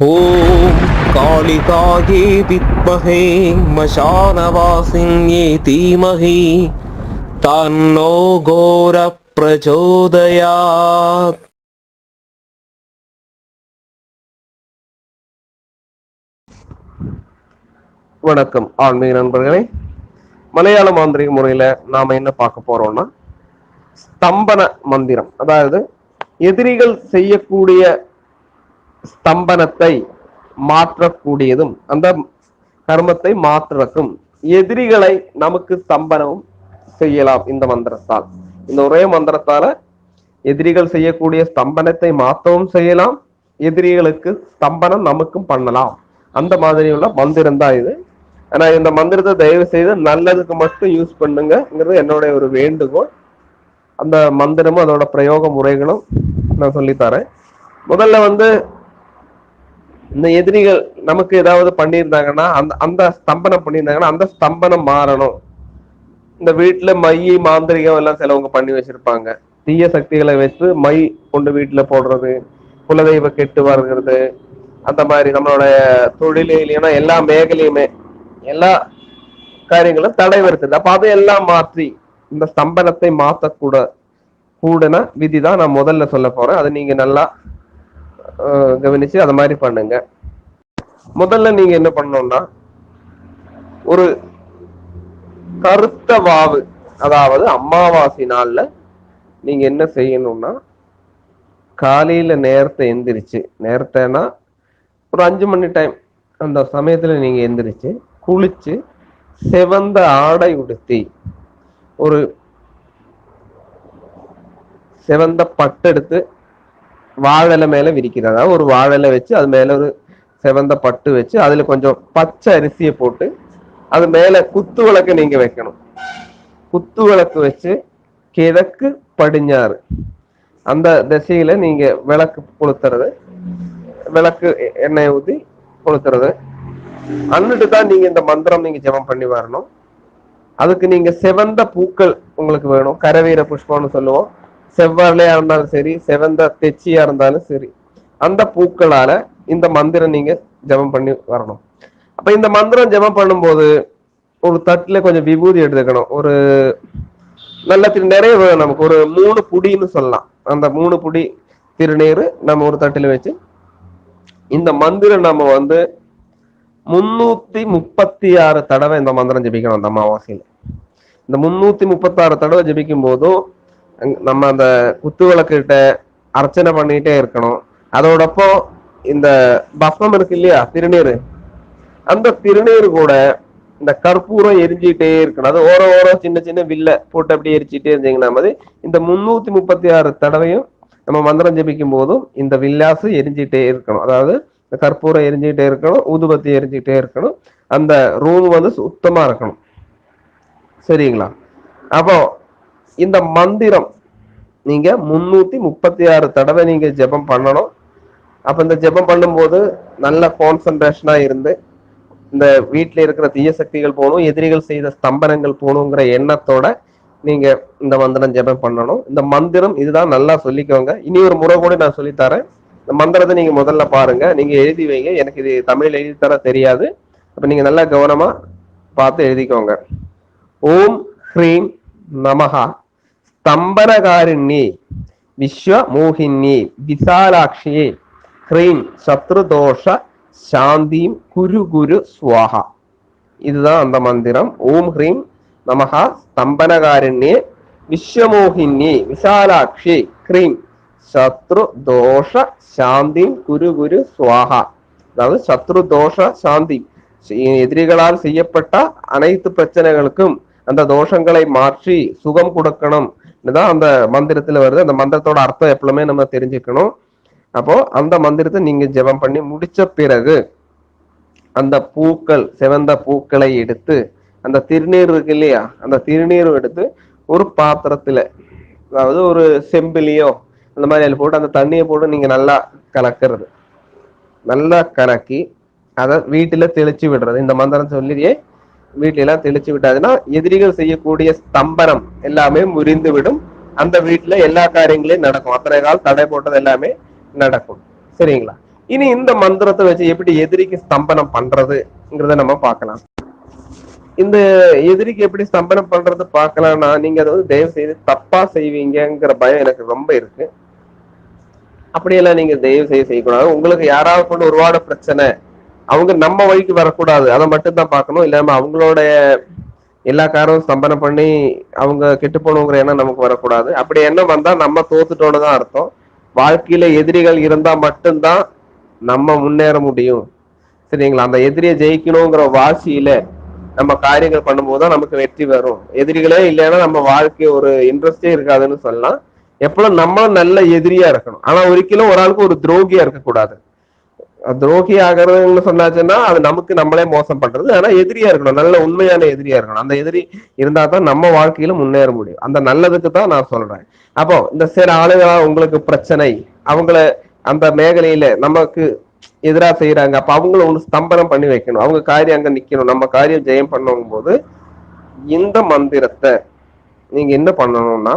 ॐ कालिकायै विद्महे मशानवासिन्ये धीमहि तन्नो घोरप्रचोदयात् வணக்கம் ஆன்மீக நண்பர்களே மலையாள மாந்திரிக முறையில நாம என்ன பார்க்க போறோம்னா ஸ்தம்பன மந்திரம் அதாவது எதிரிகள் செய்யக்கூடிய ஸ்தம்பனத்தை மாற்றக்கூடியதும் அந்த கர்மத்தை மாற்றுறக்கும் எதிரிகளை நமக்கு ஸ்தம்பனமும் செய்யலாம் இந்த மந்திரத்தால். இந்த ஒரே மந்திரத்தால எதிரிகள் செய்யக்கூடிய ஸ்தம்பனத்தை மாற்றவும் செய்யலாம் எதிரிகளுக்கு ஸ்தம்பனம் நமக்கும் பண்ணலாம். அந்த மாதிரி உள்ள மந்திரம் தான் இது. ஆனா இந்த மந்திரத்தை தயவு செய்து நல்லதுக்கு மட்டும் யூஸ் பண்ணுங்கிறது என்னுடைய ஒரு வேண்டுகோள். அந்த மந்திரமும் அதோட பிரயோக முறைகளும் நான் சொல்லித்தரேன் முதல்ல வந்து இந்த எதிரிகள் நமக்கு ஏதாவது பண்ணியிருந்தாங்கன்னா அந்த அந்த ஸ்தம்பனம் பண்ணியிருந்தாங்கன்னா அந்த ஸ்தம்பனம் மாறணும். இந்த வீட்டுல மை மாந்திரிகம் எல்லாம் சிலவங்க பண்ணி வச்சிருப்பாங்க. தீய சக்திகளை வச்சு மை கொண்டு வீட்டுல போடுறது குலதெய்வ கெட்டு வருகிறது அந்த மாதிரி நம்மளோட தொழிலையிலையும் எல்லா மேகலையுமே எல்லா காரியங்களும் தடை வருத்துது அப்ப அதையெல்லாம் மாற்றி இந்த ஸ்தம்பனத்தை மாத்தக்கூட கூடன விதி தான் நான் முதல்ல சொல்ல போறேன். அதை நீங்க நல்லா கவனிச்சு அதை மாதிரி பண்ணுங்க. முதல்ல நீங்க என்ன பண்ணணும்னா ஒரு கருத்த வாவு அதாவது அமாவாசை நாள்ல நீங்க என்ன செய்யணும்னா காலையில நேரத்தை எந்திரிச்சு நேரத்தைனா ஒரு அஞ்சு மணி டைம் அந்த சமயத்துல நீங்க எந்திரிச்சு குளிச்சு செவந்த ஆடை உடுத்தி ஒரு செவந்த பட்டெடுத்து வாழலை மேல விரிக்கிறது. அதாவது ஒரு வாழலை வச்சு அது மேல ஒரு செவந்த பட்டு வச்சு அதுல கொஞ்சம் பச்சை அரிசியை போட்டு அது மேல குத்து விளக்கு நீங்க வைக்கணும். குத்து விளக்கு வச்சு கிழக்கு படிஞ்சாறு. அந்த திசையில நீங்க விளக்கு கொளுத்துறது. விளக்கு எ- எண்ணெய் ஊத்தி கொளுத்துறது. அன்னிட்டு தான் நீங்க இந்த மந்திரம் நீங்க ஜெபம் பண்ணி வரணும். அதுக்கு நீங்க செவந்த பூக்கள் உங்களுக்கு வேணும். கரவீர புஷ்பம்னு சொல்லுவோம். செவ்வாழையா இருந்தாலும் சரி செவந்த தெச்சியா இருந்தாலும் சரி அந்த பூக்களால இந்த மந்திரம் நீங்க ஜெபம் பண்ணி வரணும். அப்ப இந்த மந்திரம் ஜெபம் பண்ணும்போது ஒரு தட்டுல கொஞ்சம் விபூதி எடுத்துக்கணும். ஒரு நல்ல நிறைய நமக்கு ஒரு மூணு புடின்னு சொல்லலாம். அந்த மூணு புடி திருநீர் நம்ம ஒரு தட்டில் வச்சு இந்த மந்திரம் நம்ம வந்து முன்னூத்தி முப்பத்தி ஆறு தடவை இந்த மந்திரம் ஜெபிக்கணும் அந்த அமாவாசையில. இந்த முன்னூத்தி முப்பத்தி ஆறு தடவை ஜபிக்கும் போதும் நம்ம அந்த குத்து விளக்குகிட்ட அர்ச்சனை பண்ணிட்டே இருக்கணும். அதோடப்போ இந்த பஸ்மம் இருக்கு இல்லையா? திருநீர். அந்த திருநீர் கூட இந்த கற்பூரம் எரிஞ்சிட்டே இருக்கணும். அது ஓரம் ஓரம் சின்ன சின்ன வில்ல போட்டு அப்படியே எரிச்சிட்டே இருந்தீங்கன்னா மாதிரி இந்த முன்னூத்தி முப்பத்தி ஆறு தடவையும் நம்ம மந்திரம் ஜபிக்கும் போதும் இந்த வில்லாசு எரிஞ்சிட்டே இருக்கணும். அதாவது இந்த கற்பூரம் எரிஞ்சிட்டே இருக்கணும் ஊதுபத்தி எரிஞ்சிட்டே இருக்கணும். அந்த ரூம் வந்து சுத்தமா இருக்கணும். சரிங்களா? அப்போ இந்த மந்திரம் நீங்க முன்னூத்தி முப்பத்தி ஆறு தடவை நீங்க ஜெபம் பண்ணணும். அப்ப இந்த ஜெபம் பண்ணும்போது நல்ல கான்சன்ட்ரேஷனா இருந்து இந்த வீட்டில் இருக்கிற தீய சக்திகள் போகணும் எதிரிகள் செய்த ஸ்தம்பனங்கள் போகணுங்கிற எண்ணத்தோட நீங்க இந்த மந்திரம் ஜெபம் பண்ணணும். இந்த மந்திரம் இதுதான் நல்லா சொல்லிக்கோங்க. இனி ஒரு முறை கூட நான் சொல்லித்தரேன் இந்த மந்திரத்தை நீங்க முதல்ல பாருங்க. நீங்க எழுதி வைங்க. எனக்கு இது தமிழ் எழுதி தர தெரியாது. அப்ப நீங்க நல்லா கவனமா பார்த்து எழுதிக்கோங்க. ஓம் ஹ்ரீம் நமஹா. ஸ்தம்பனகாரிணி விஸ்வமோகினி விசாலாட்சியே ஹ்ரீம் சத்ருதோஷ சாந்திம் குரு குரு ஸ்வாஹா இதுதான் அந்த மந்திரம் ஓம் ஹ்ரீம் நமஹா ஸ்தம்பனகாரிண்யே விஸ்வமோகினி விசாலாட்சி ஹ்ரீம் சத்ரு தோஷ சாந்தி குரு குரு ஸ்வாஹா அதாவது சத்ரு தோஷ சாந்தி எதிரிகளால் செய்யப்பட்ட அனைத்து பிரச்சனைகளுக்கும் அந்த தோஷங்களை மாற்றி சுகம் கொடுக்கணும் தான் அந்த மந்திரத்துல வருது அந்த மந்திரத்தோட அர்த்தம் எப்பவுமே நம்ம தெரிஞ்சுக்கணும். அப்போ அந்த மந்திரத்தை நீங்க ஜெபம் பண்ணி முடிச்ச பிறகு அந்த பூக்கள் சிவந்த பூக்களை எடுத்து அந்த திருநீர் இருக்கு இல்லையா அந்த திருநீரும் எடுத்து ஒரு பாத்திரத்துல அதாவது ஒரு செம்பிலியோ அந்த மாதிரி அதில் போட்டு அந்த தண்ணியை போட்டு நீங்க நல்லா கலக்கிறது. நல்லா கலக்கி அதை வீட்டுல தெளிச்சு விடுறது. இந்த மந்திரம் சொல்லியே வீட்டில எல்லாம் தெளிச்சு விட்டாதுன்னா எதிரிகள் செய்யக்கூடிய ஸ்தம்பனம் எல்லாமே முறிந்து விடும் அந்த வீட்டுல எல்லா காரியங்களையும் நடக்கும். அத்தனை கால் தடை போட்டது எல்லாமே நடக்கும். சரிங்களா? இனி இந்த மந்திரத்தை வச்சு எப்படி எதிரிக்கு ஸ்தம்பனம் பண்றதுங்கிறத நம்ம பார்க்கலாம். இந்த எதிரிக்கு எப்படி ஸ்தம்பனம் பண்றது பார்க்கலாம்னா நீங்க அதை வந்து தயவு செய்து தப்பா செய்வீங்கங்கிற பயம் எனக்கு ரொம்ப இருக்கு. அப்படியெல்லாம் நீங்க தயவு செய்ய செய்யக்கூடாது. உங்களுக்கு யாராவது கொண்டு ஒருவாட பிரச்சனை அவங்க நம்ம வழிக்கு வரக்கூடாது. அதை மட்டும்தான் பார்க்கணும். இல்லாம அவங்களோட எல்லா காரும் ஸ்தம்பனை பண்ணி அவங்க கெட்டு போகணுங்கிற எண்ணம் நமக்கு வரக்கூடாது. அப்படி எண்ணம் வந்தா நம்ம தோத்துட்டோட தான் அர்த்தம். வாழ்க்கையில எதிரிகள் இருந்தா மட்டும்தான் நம்ம முன்னேற முடியும். சரிங்களா? அந்த எதிரியை ஜெயிக்கணுங்கிற வாசியில நம்ம காரியங்கள் பண்ணும்போது தான் நமக்கு வெற்றி வரும். எதிரிகளே இல்லைன்னா நம்ம வாழ்க்கை ஒரு இன்ட்ரெஸ்டே இருக்காதுன்னு சொல்லலாம். எப்பளும் நம்ம நல்ல எதிரியா இருக்கணும். ஆனா ஒரிக்கலும் ஒரு ஆளுக்கு ஒரு துரோகியா இருக்கக்கூடாது. துரோகி ஆகிறதுன்னு சொன்னாச்சுன்னா அது நமக்கு நம்மளே மோசம் பண்றது. ஆனா எதிரியா இருக்கணும். நல்ல உண்மையான எதிரியா இருக்கணும். அந்த எதிரி இருந்தா தான் நம்ம வாழ்க்கையில முன்னேற முடியும். அந்த நல்லதுக்கு தான் நான் சொல்றேன். அப்போ இந்த சில ஆளுகளா உங்களுக்கு பிரச்சனை அவங்கள அந்த மேகலையில நமக்கு எதிராக செய்யறாங்க அப்ப அவங்கள ஒன்று ஸ்தம்பரம் பண்ணி வைக்கணும். அவங்க காரியம் அங்க நிக்கணும். நம்ம காரியம் ஜெயம் பண்ணும் போது இந்த மந்திரத்தை நீங்க என்ன பண்ணணும்னா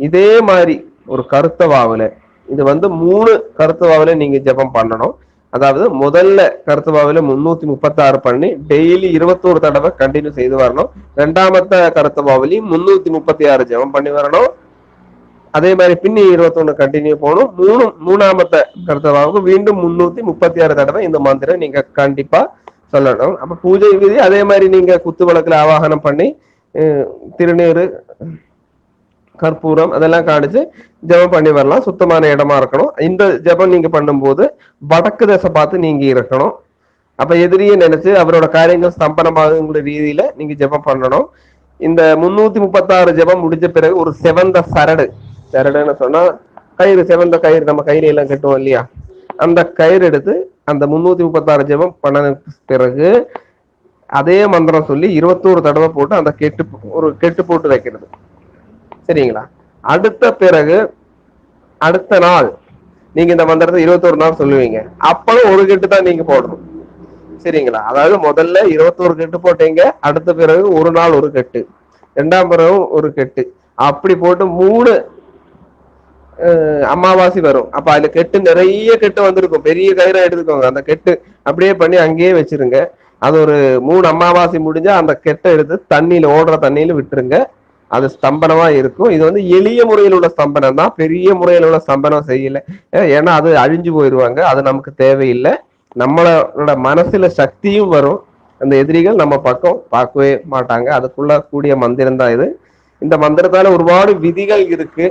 இதே மாதிரி ஒரு கருத்த வாவுல இது வந்து மூணு கருத்த வாவுல நீங்க ஜெபம் பண்ணணும். அதாவது முதல்ல கருத்துவாவில முன்னூத்தி முப்பத்தி ஆறு பண்ணி டெய்லி இருபத்தோரு தடவை கண்டினியூ செய்து வரணும். ரெண்டாமத்த கருத்து பாவிலையும் முன்னூத்தி முப்பத்தி ஆறு ஜெபம் பண்ணி வரணும். அதே மாதிரி பின்னி இருபத்தொன்னு கண்டினியூ போகணும். மூணு மூணாமத்த கருத்துவாவுக்கு மீண்டும் முன்னூத்தி முப்பத்தி ஆறு தடவை இந்த மந்திரம் நீங்க கண்டிப்பா சொல்லணும். அப்ப பூஜை விதி அதே மாதிரி நீங்க குத்து விளக்குல ஆவாகனம் பண்ணி திருநீர் கற்பூரம் அதெல்லாம் காணிச்சு ஜெபம் பண்ணி வரலாம். சுத்தமான இடமா இருக்கணும். இந்த ஜெபம் நீங்க பண்ணும்போது வடக்கு திசை பார்த்து நீங்க இருக்கணும். அப்ப எதிரியை நினைச்சு அவரோட காரியங்கள் ஸ்தம்பனமாகுங்கிற ரீதியில நீங்க ஜெபம் பண்ணணும். இந்த முன்னூத்தி முப்பத்தாறு ஜெபம் முடிஞ்ச பிறகு ஒரு செவந்த சரடு. சரடுன்னு சொன்னா கயிறு செவந்த கயிறு நம்ம கையில எல்லாம் கட்டுவோம் இல்லையா? அந்த கயிறு எடுத்து அந்த முன்னூத்தி முப்பத்தாறு ஜெபம் பண்ண பிறகு அதே மந்திரம் சொல்லி இருபத்தோரு தடவை போட்டு அந்த கெட்டு ஒரு கெட்டு போட்டு வைக்கிறது. சரிங்களா? அடுத்த பிறகு அடுத்த நாள் நீங்க இந்த மந்திரத்தை இருபத்தோரு நாள் சொல்லுவீங்க. அப்பவும் ஒரு கெட்டு தான் நீங்க போடணும். சரிங்களா? அதாவது முதல்ல இருபத்தோரு கெட்டு போட்டீங்க அடுத்த பிறகு ஒரு நாள் ஒரு கெட்டு. ரெண்டாம் பிறகு ஒரு கெட்டு. அப்படி போட்டு மூணு அஹ், அமாவாசை வரும். அப்ப அதுல கெட்டு நிறைய கெட்டு வந்திருக்கும். பெரிய கயிறா எடுத்துக்கோங்க. அந்த கெட்டு அப்படியே பண்ணி அங்கேயே வச்சிருங்க. அது ஒரு மூணு அமாவாசை முடிஞ்சா அந்த கெட்டை எடுத்து தண்ணியில ஓடுற தண்ணியில விட்டுருங்க. அது ஸ்தம்பனமா இருக்கும். இது வந்து எளிய முறையில் உள்ள ஸ்தம்பனம் தான். பெரிய முறையில் உள்ள ஸ்தம்பனம் செய்யல. ஏன்னா அது அழிஞ்சு போயிடுவாங்க அது நமக்கு தேவையில்லை. நம்மளோட மனசுல சக்தியும் வரும். அந்த எதிரிகள் நம்ம பக்கம் பார்க்கவே மாட்டாங்க. அதுக்குள்ள கூடிய மந்திரம் தான் இது. இந்த மந்திரத்தால ஒருபாடு விதிகள் இருக்கு.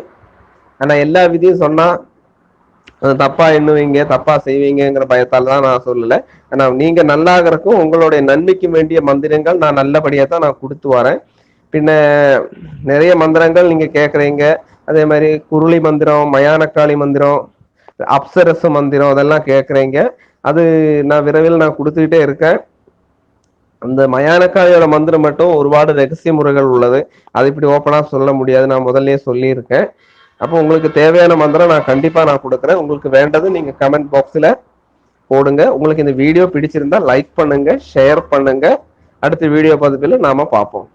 ஆனா எல்லா விதியும் சொன்னா தப்பா எண்ணுவீங்க தப்பா செய்வீங்கங்கிற பயத்தால தான் நான் சொல்லல. ஆனா நீங்க நல்லாகிறக்கும் உங்களுடைய நன்மைக்கு வேண்டிய மந்திரங்கள் நான் நல்லபடியா தான் நான் கொடுத்து வரேன். பின்ன நிறைய மந்திரங்கள் நீங்க கேக்குறீங்க. அதே மாதிரி குருளி மந்திரம் மயானக்காளி மந்திரம் அப்சரச மந்திரம் அதெல்லாம் கேக்குறீங்க. அது நான் விரைவில் நான் கொடுத்துக்கிட்டே இருக்கேன். அந்த மயானக்காளியோட மந்திரம் மட்டும் ஒருபாடு ரகசிய முறைகள் உள்ளது. அது இப்படி ஓப்பனா சொல்ல முடியாது. நான் முதல்லயே சொல்லியிருக்கேன். அப்போ உங்களுக்கு தேவையான மந்திரம் நான் கண்டிப்பா நான் கொடுக்குறேன். உங்களுக்கு வேண்டது நீங்க கமெண்ட் பாக்ஸ்ல போடுங்க. உங்களுக்கு இந்த வீடியோ பிடிச்சிருந்தா லைக் பண்ணுங்க ஷேர் பண்ணுங்க. அடுத்த வீடியோ பதிவில் நாம பார்ப்போம்.